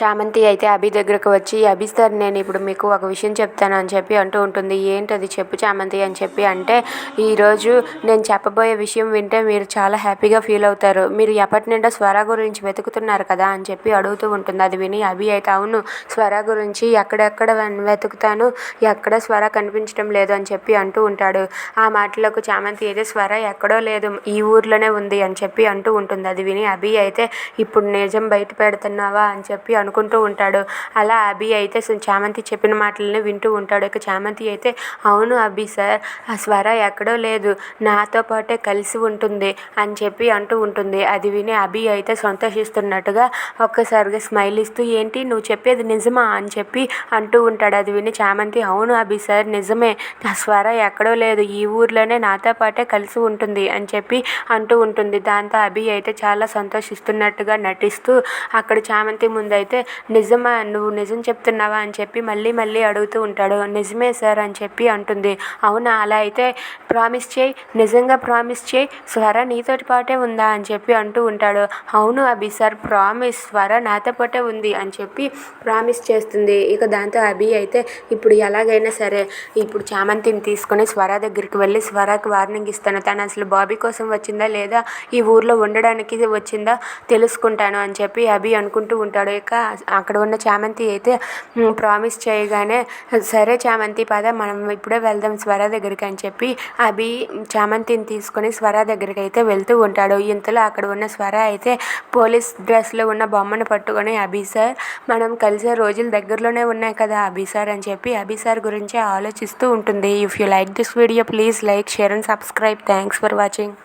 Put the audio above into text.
చామంతి అయితే అభి దగ్గరకు వచ్చి అభి సార్ నేను ఇప్పుడు మీకు ఒక విషయం చెప్తాను అని చెప్పి అంటూ ఉంటుంది. ఏంటది చెప్పు చామంతి అని చెప్పి అంటే ఈరోజు నేను చెప్పబోయే విషయం వింటే మీరు చాలా హ్యాపీగా ఫీల్ అవుతారు. మీరు ఎప్పటి నుండో స్వర గురించి వెతుకుతున్నారు కదా అని చెప్పి అడుగుతూ ఉంటుంది. అది విని అభి అయితే అవును స్వర గురించి ఎక్కడెక్కడ వెతుకుతాను. ఎక్కడ స్వర కనిపించడం లేదు అని చెప్పి అంటూ ఉంటాడు. ఆ మాటలకు చామంతి అయితే స్వర ఎక్కడో లేదు ఈ ఊర్లోనే ఉంది అని చెప్పి అంటూ ఉంటుంది. అది విని అభి అయితే ఇప్పుడు నిజం బయట పెడుతున్నావా అని చెప్పి అనుకుంటూ ఉంటాడు. అలా అభి అయితే చామంతి చెప్పిన మాటలని వింటూ ఉంటాడు. ఇక చామంతి అయితే అవును అభి సార్ ఆ స్వర ఎక్కడో లేదు. నాతో పాటే కలిసి ఉంటుంది అని చెప్పి అంటూ ఉంటుంది. అది విని అభి అయితే సంతోషిస్తున్నట్టుగా ఒక్కసారిగా స్మైల్ ఇస్తూ ఏంటి నువ్వు చెప్పేది నిజమా? అని చెప్పి అంటూ ఉంటాడు. అది విని చామంతి అవును అభి సార్ నిజమే. ఆ స్వర ఎక్కడో లేదు. ఈ ఊర్లోనే నాతో పాటే కలిసి ఉంటుంది అని చెప్పి అంటూ ఉంటుంది. దాంతో అభి అయితే చాలా సంతోషిస్తున్నట్టుగా నటిస్తూ అక్కడ చామంతి ముందైతే నిజమా? నువ్వు నిజం చెప్తున్నావా? అని చెప్పి మళ్ళీ మళ్ళీ అడుగుతూ ఉంటాడు. నిజమే సార్ అని చెప్పి అంటుంది. అవునా? అలా అయితే ప్రామిస్ చేయి. నిజంగా ప్రామిస్ చేయి. స్వర నీతోటి పాటే ఉందా? అని చెప్పి అంటూ ఉంటాడు. అవును అభి సార్ ప్రామిస్. స్వర నాతో పాటే ఉంది అని చెప్పి ప్రామిస్ చేస్తుంది. ఇక దాంతో అభి అయితే ఇప్పుడు ఎలాగైనా సరే ఇప్పుడు చామంతిని తీసుకొని స్వర దగ్గరికి వెళ్ళి స్వరకి వార్నింగ్ ఇస్తాను. తను అసలు బాబీ కోసం వచ్చిందా లేదా? ఈ ఊర్లో ఉండడానికి వచ్చిందా? తెలుసుకుంటాను అని చెప్పి అభి అనుకుంటూ ఉంటాడు. ఇక అక్కడ ఉన్న చామంతి అయితే ప్రామిస్ చేయగానే సరే చామంతి పద మనం ఇప్పుడే వెళ్దాం స్వర దగ్గరికి అని చెప్పి అభి చామంతిని తీసుకొని స్వర దగ్గరికి అయితే వెళ్తూ ఉంటాడు. ఇంతలో అక్కడ ఉన్న స్వర అయితే పోలీస్ డ్రెస్లో ఉన్న బొమ్మను పట్టుకొని అభి సార్ మనం కలిసే రోజులు దగ్గరలోనే ఉన్నాయి కదా అభి సార్ అని చెప్పి అభి సార్ గురించి ఆలోచిస్తూ ఉంటుంది. If you like this video please like share and subscribe thanks for watching